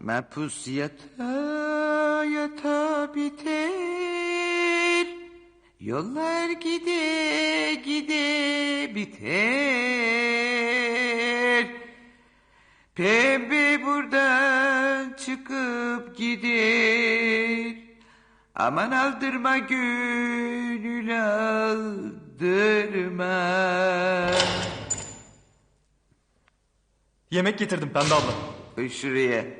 Mapus yata yata biter. Yollar gide gide biter. Pembe buradan çıkıp gider. Aman aldırma gönül aldırma. Yemek getirdim Pembe abla. Şuraya.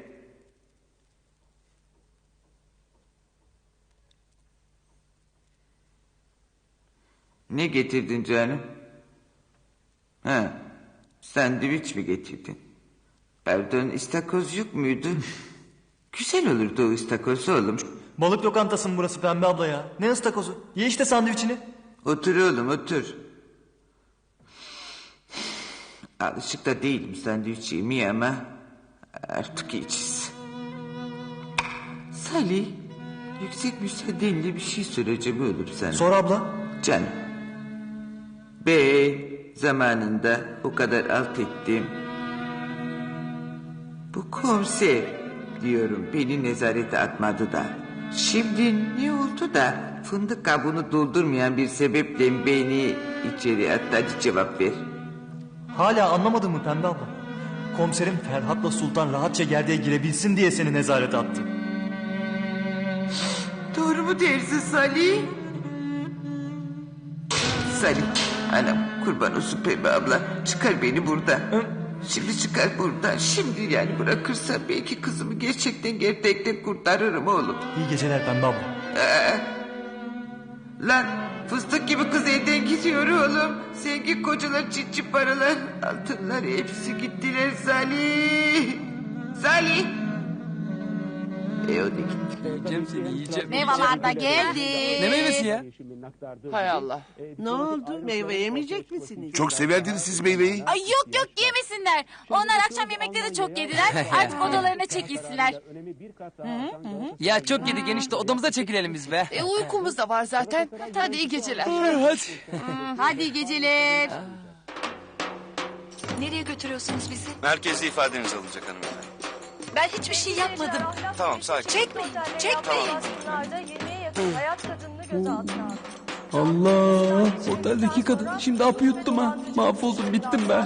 Ne getirdin canım? Ha, sandviç mi getirdin? Pardon, istakoz yok muydu? Güzel olurdu o istakoz oğlum. Balık lokantası mı burası Pembe abla ya? Ne ıstakozu? Ye işte sandviçini. Otur oğlum, otur. Alışık da değilim sandviç yemeye ama artık yiyeceğiz. Salih, yüksek müsaadenle bir şey soracağım oğlum sana. Sor abla. Canım. Ben zamanında o kadar alt ettim. Bu komiser diyorum beni nezarete atmadı da. Şimdi ne oldu da fındık kabuğunu doldurmayan bir sebeple beni içeri attı hadi cevap ver. Hala anlamadın mı Pembe abla? Komiserim Ferhat'la Sultan rahatça gerdeğe girebilsin diye seni nezarete attı. Doğru mu dersin Salih? Salih, anam kurban olsun Pembe abla. Çıkar beni buradan. Şimdi çıkar buradan. Şimdi yani bırakırsan belki kızımı gerçekten gerçekten kurtarırım oğlum. İyi geceler Pembe abla. Lan fıstık gibi kız elden gidiyor oğlum. Zengin kocalar çiçi paralar. Altınlar hepsi gittiler Salih. Salih. Da gitti. Yiyeceğim seni yiyeceğim. Meyveler de geldi. Ne meyvesi ya? Hay Allah. Ne oldu? Meyve yemeyecek misiniz? Çok severdiniz siz meyveyi. Ay yok yok yemesinler. Onlar akşam yemekte de çok yediler. Artık odalarına çekilsinler. Ya çok yedik enişte odamıza çekilelim biz be. E uykumuz da var zaten. Hadi iyi geceler. Hadi. Hadi iyi geceler. Nereye götürüyorsunuz bizi? Merkezde ifadeniz alınacak hanımefendi. Ben hiçbir şey yapmadım. Tamam sakin. Çekmeyin, çekmeyin. hayat kadınını gözaltına aldı. Allah oteldeki kadın şimdi apı yuttum ha. Mahvoldum bittim be.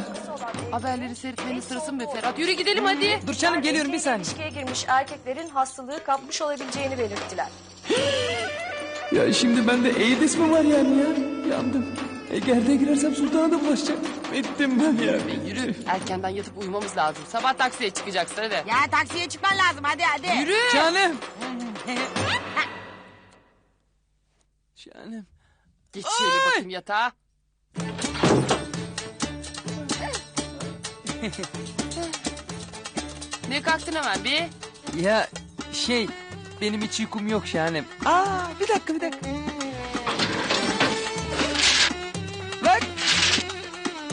Haberleri seyretmenin sırası mı be Ferhat? Yürü gidelim hadi. Dur canım geliyorum bir saniye. İlişkiye girmiş erkeklerin hastalığı kapmış olabileceğini belirttiler. Ya şimdi bende AIDS mi var yani ya? Yandım. E gerdeğe girersem sultana da bulaşacak. Bittim ben ya. Yürü. Erkenden yatıp uyumamız lazım. Sabah taksiye çıkacaksın hadi. Ya taksiye çıkman lazım hadi hadi. Yürü. Canım. Canım. Geç şöyle bakayım yatağa. ne kalktın hemen bir? Ya şey benim hiç uykum yok şahanem. Aa bir dakika bir dakika.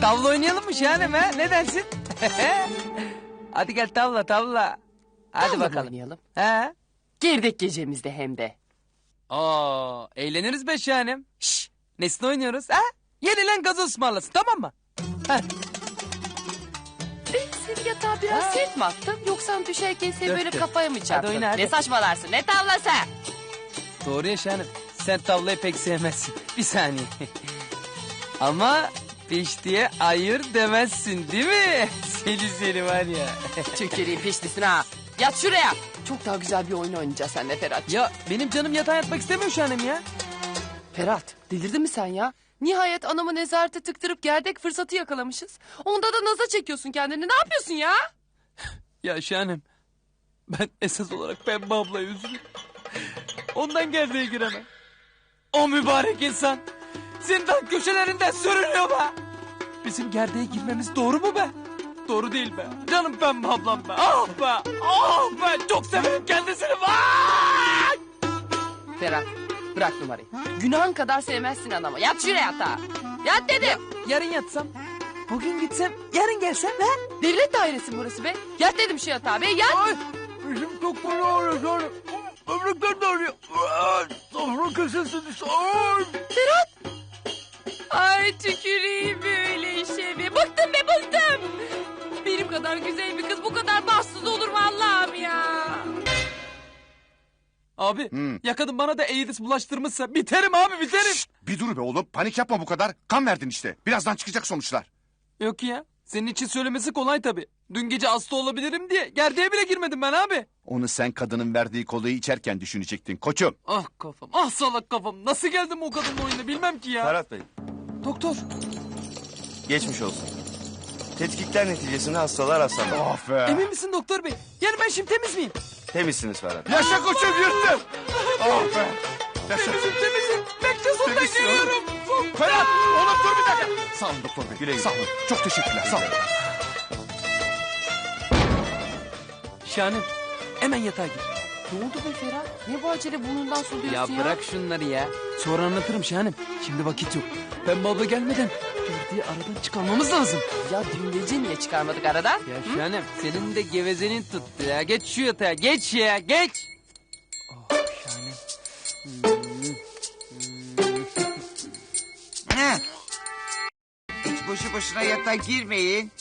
Tavla oynayalım mı şahanem ha? Ne dersin? Hadi gel tavla tavla. Hadi Tavla mı bakalım. oynayalım? Ha? Girdek gecemizde hem de. Aa, eğleniriz be şahanem. Şş, nesne oynuyoruz ha? Yenilen gazoz ısmarlasın tamam mı? Ha, Seni yatağa biraz Ha. sert mi attım? Yoksa düşerken seni böyle Dörttü. kafaya mı çarptın? oyna, hadi. Ne saçmalarsın ne tavlası? doğru ya şahanem. Sen tavlayı pek sevmezsin. Bir saniye. Ama peş diye ayır demezsin değil mi? Seni seni var ya. Çökeriğin peşlisin ha. Yat şuraya. Çok daha güzel bir oyun oynayacağız seninle Ferhat. ya benim canım yatağa yatmak istemiyor şahanem ya. Ferhat delirdin mi sen ya? Nihayet anamı nezarete tıktırıp gerdek fırsatı yakalamışız. Onda da naza çekiyorsun kendini. Ne yapıyorsun ya? Ya şahanem. Ben esas olarak Pembe ablaya üzülüyorum. Ondan gerdeğe giremem. O mübarek insan. Zindan köşelerinden sürünüyor be. Bizim gerdeğe girmemiz doğru mu be? Doğru değil be. Canım Pembe ablam be. Ah be. Ah be. Çok severim kendisini. Vay! Ferhat bırak numarayı. Günahın kadar sevmezsin anamı. Yat şuraya yatağa. Yat dedim. Yarın yatsam. Bugün gitsem. Yarın gelsem. He? Devlet dairesi burası be. Yat dedim şu yatağa be yat. Ay. Bizim çok böyle ağrıyor. Böbrekler de ağrıyor. Ay, Safra köşesi düştü. Ay. Ay tüküreyim böyle işe be. Bıktım be bıktım. Benim kadar güzel bir kız bu kadar bahtsız olur mu Allah'ım ya. Abi ya kadın bana da AIDS bulaştırmışsa biterim abi biterim. Bir dur be oğlum panik yapma bu kadar. Kan verdin işte. Birazdan çıkacak sonuçlar. Yok ya senin için söylemesi kolay tabii. Dün gece hasta olabilirim diye gerdeğe bile girmedim ben abi. Onu sen kadının verdiği kolayı içerken düşünecektin koçum. Ah kafam ah salak kafam. Nasıl geldim o kadının oyuna bilmem ki ya. Ferhat Bey, Doktor. geçmiş olsun. Tetkikler neticesinde hastalar rastlandı. Oh be. Emin misin doktor bey? Yani ben şimdi temiz miyim? Temizsiniz Ferhat. Yaşa koçum yırttın. Oh be. Yaşa. Temizim temizim. Bekle oğlum. geliyorum. Ferhat oğlum dur bir dakika. Sağ olun doktor bey. Güle güle. Sağ olun. Çok teşekkürler. Sağ olun. Şahanem hemen yatağa gir. Ne oldu be Ferhat? Ne bu acele burnundan soluyorsun Ya ya? bırak şunları ya. Sonra anlatırım Şahanem. Şimdi vakit yok. Pembe abla gelmeden gerdeği aradan çıkarmamız lazım. Ya dün gece niye çıkarmadık aradan? Ya Şahanem senin de gevezenin tuttu ya. Geç şu yatağa geç ya geç. Oh Şahanem. Heh. Hiç boşu boşuna yatağa girmeyin.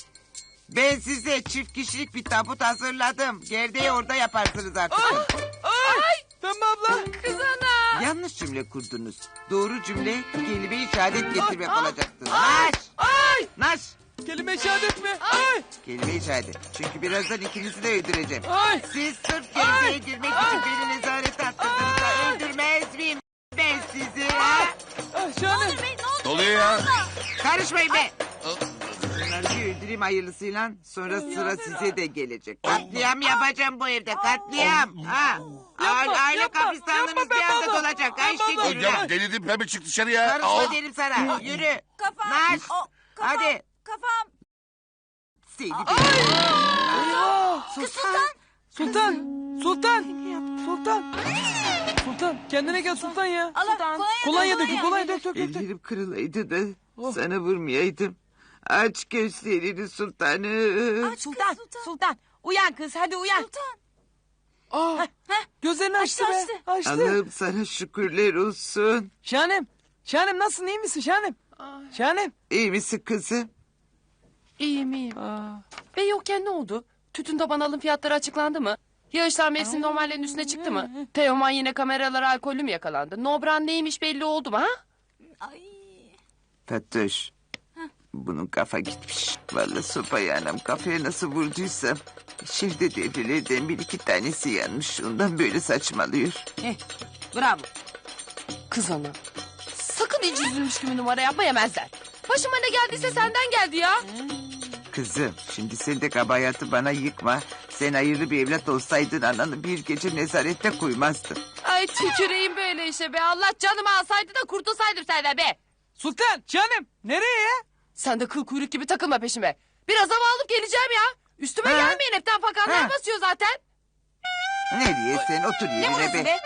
Ben size çift kişilik bir tabut hazırladım. Gerdeği orada yaparsınız artık. Pembe abla. Yanlış cümle kurdunuz. Doğru cümle kelime-i şehadet getirmek olacaktı. Naş! Ay. Naş! Kelime şehadet mi? Ay. Kelime-i şehadet. Çünkü birazdan ikinizi de öldüreceğim. Ay. Siz sırf gerdeğe girmek için beni nezarete attırdınız da öldürmez miyim? Ben sizi ha? Ah Şahanem. Doluyor ya. Karışmayın be! Bir öldüreyim hayırlısıyla sonra sıra size de gelecek. Katliam yapacağım bu evde katliam. Ha? Aile, aile yapma, kabristanlığınız yapma bir be anda baba. dolacak. Ha işte yürü. Ya delirdin pembe çık dışarıya. Karışma Al. derim sana. Yürü. Kafam. Naş. O, kafam. Hadi. Kafam. Seni bir... Sultan. Sultan. Sultan. Sultan. Sultan. Kendine gel Sultan ya. Allah kolonya, Kolonya dök, kolonya dök dök dök. dök. Ellerim kırılaydı da sana vurmayaydım. Aç gözlerini sultanım. Sultan, Sultan. Uyan kız hadi uyan. Aa, gözlerini açtı, Açtı, be. açtı. Açtı. Allah'ım sana şükürler olsun. Şahanem. Şahanem nasılsın iyi misin Şahanem? Şahanem. İyi misin kızım? İyiyim iyiyim. Aa. Ve yokken ne oldu? Tütün taban alım fiyatları açıklandı mı? Yağışlar mevsim normallerin üstüne çıktı mı? Teoman yine kameralara alkollü mü yakalandı? Nobran neymiş belli oldu mu ha? Ay. Fatoş. Bunun kafa gitmiş. Vallahi sopayı anam kafaya nasıl vurduysam. İçeride devrelerden bir iki tanesi yanmış. Ondan böyle saçmalıyor. Bravo. Kız ana. Sakın hiç üzülmüş gibi numara yapma yemezler. Başıma ne geldiyse senden geldi ya. Kızım şimdi sen de kabahatı bana yıkma. Sen hayırlı bir evlat olsaydın ananı bir gece nezarette koymazdın. Ay tüküreyim böyle işe be. Allah canımı alsaydı da kurtulsaydım senden be. Sultan. Şahanem. Nereye ya? Sen de kıl kuyruk gibi takılma peşime. Biraz hava alıp geleceğim ya. Üstüme Ha? gelmeyin hepten fakanlar Ha? basıyor zaten. Nereye sen otur Ne yerine burası be. be?